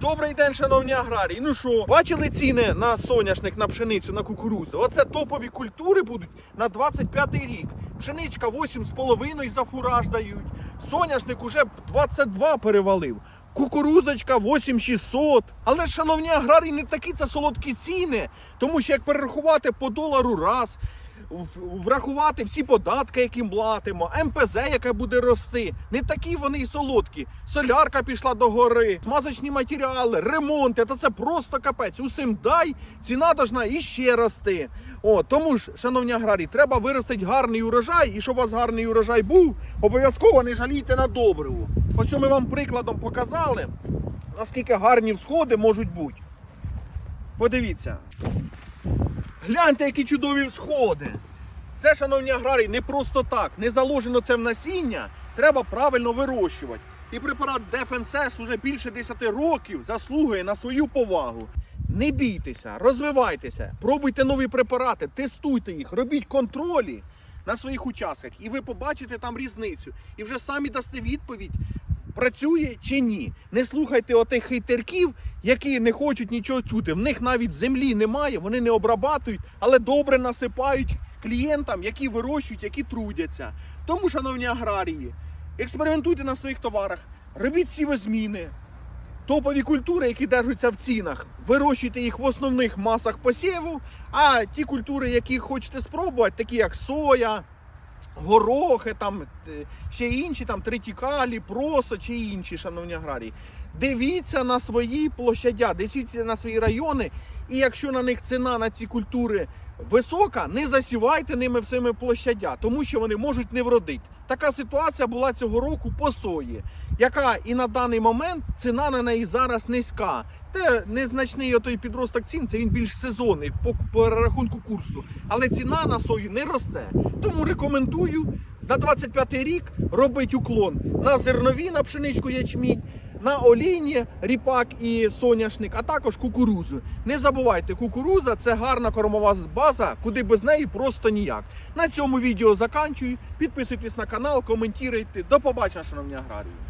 Добрий день, шановні аграрії. Ну що, бачили ціни на соняшник, на пшеницю, на кукурузу? Оце топові культури будуть на 25 рік. Пшеничка 8,5 за фураж дають. Соняшник уже 22 перевалив. Кукурузочка 8600. Але шановні аграрії, не такі це солодкі ціни. Тому що як перерахувати по долару раз, врахувати всі податки, які платимо, МПЗ, яке буде рости. Не такі вони й солодкі. Солярка пішла до гори, смазочні матеріали, ремонти. Та це просто капець. Усім дай, ціна должна іще рости. О, тому ж, шановні аграрії, треба виростити гарний урожай, і щоб у вас гарний урожай був, обов'язково не жалійте на добриву. Ось ми вам прикладом показали, наскільки гарні всходи можуть бути. Подивіться. Гляньте, які чудові всходи. Це, шановні аграрії, не просто так. Не заложено це в насіння. Треба правильно вирощувати. І препарат DefenSS уже більше 10 років заслугує на свою повагу. Не бійтеся, розвивайтеся, пробуйте нові препарати, тестуйте їх, робіть контролі на своїх участках, і ви побачите там різницю. І вже самі дасте відповідь, працює чи ні. Не слухайте отих хейтерків, які не хочуть нічого чути. В них навіть землі немає, вони не обрабатують, але добре насипають клієнтам, які вирощують, які трудяться. Тому, шановні аграрії, експериментуйте на своїх товарах, робіть сівозміни. Топові культури, які держаться в цінах, вирощуйте їх в основних масах посіву, а ті культури, які хочете спробувати, такі як соя, горохи, там е, ще інші, там тритікалі, просо чи інші, шановні аграрії. Дивіться на свої площадя, дивіться на свої райони, і якщо на них ціна на ці культури висока, не засівайте ними всіми площадя, тому що вони можуть не вродити. Така ситуація була цього року по сої, яка і на даний момент ціна на неї зараз низька. Те незначний отой підросток цін, це він більш сезонний по, перерахунку рахунку курсу. Але ціна на сою не росте. Тому рекомендую на 25 рік робити уклон на зернові, на пшеничку ячмінь, на олійні, ріпак і соняшник, а також кукурузу. Не забувайте, кукуруза це гарна кормова база, куди без неї просто ніяк. На цьому відео заканчую. Підписуйтесь на канал, коментуйте. До побачення, шановні аграрії.